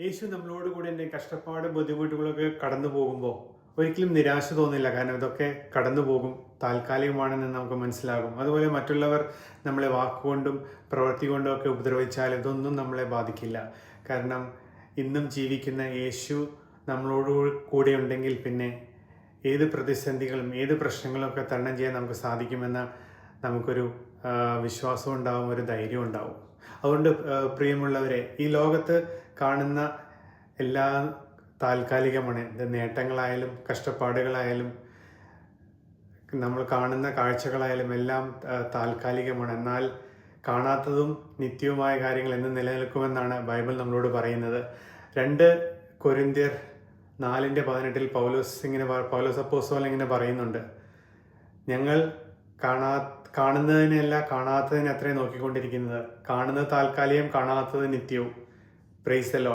യേശു നമ്മളോട് കൂടി എന്റെ കഷ്ടപ്പാട് ബുദ്ധിമുട്ടുകളൊക്കെ കടന്നു പോകുമ്പോൾ ഒരിക്കലും നിരാശ തോന്നില്ല. കാരണം ഇതൊക്കെ കടന്നു പോകും. താൽക്കാലികമാണെന്ന് നമുക്ക് മനസ്സിലാകും. അതുപോലെ മറ്റുള്ളവർ നമ്മളെ വാക്കുകൊണ്ടും പ്രവൃത്തി കൊണ്ടും ഒക്കെ ഉപദ്രവിച്ചാൽ ഇതൊന്നും നമ്മളെ ബാധിക്കില്ല. കാരണം ഇന്നും ജീവിക്കുന്ന യേശു നമ്മളോട് കൂടെ ഉണ്ടെങ്കിൽ പിന്നെ ഏത് പ്രതിസന്ധികളും ഏത് പ്രശ്നങ്ങളൊക്കെ തരണം ചെയ്യാൻ നമുക്ക് സാധിക്കുമെന്ന നമുക്കൊരു വിശ്വാസം ഉണ്ടാവും ഒരു ധൈര്യം ഉണ്ടാവും. അതുകൊണ്ട് പ്രിയമുള്ളവരെ ഈ ലോകത്ത് കാണുന്ന എല്ലാ താൽക്കാലികമാണ്. ഇത് നേട്ടങ്ങളായാലും കഷ്ടപ്പാടുകളായാലും നമ്മൾ കാണുന്ന കാഴ്ചകളായാലും എല്ലാം താൽക്കാലികമാണ്. എന്നാൽ കാണാത്തതും നിത്യവുമായ കാര്യങ്ങൾ എന്ന് നിലനിൽക്കുമെന്നാണ് ബൈബിൾ നമ്മളോട് പറയുന്നത്. രണ്ട് കൊരിന്ത്യർ നാലിന്റെ പതിനെട്ടിൽ പൗലോസ് ഇങ്ങനെ പൗലോസ് അപ്പോസ്തലൻ ഇങ്ങനെ പറയുന്നുണ്ട്. ഞങ്ങൾ കാണാ കാണുന്നതിനല്ല കാണാത്തതിനെ അത്രയും നോക്കിക്കൊണ്ടിരിക്കുന്നത്. കാണുന്നത് താൽക്കാലികം കാണാത്തത് നിത്യവും. Praise the Lord.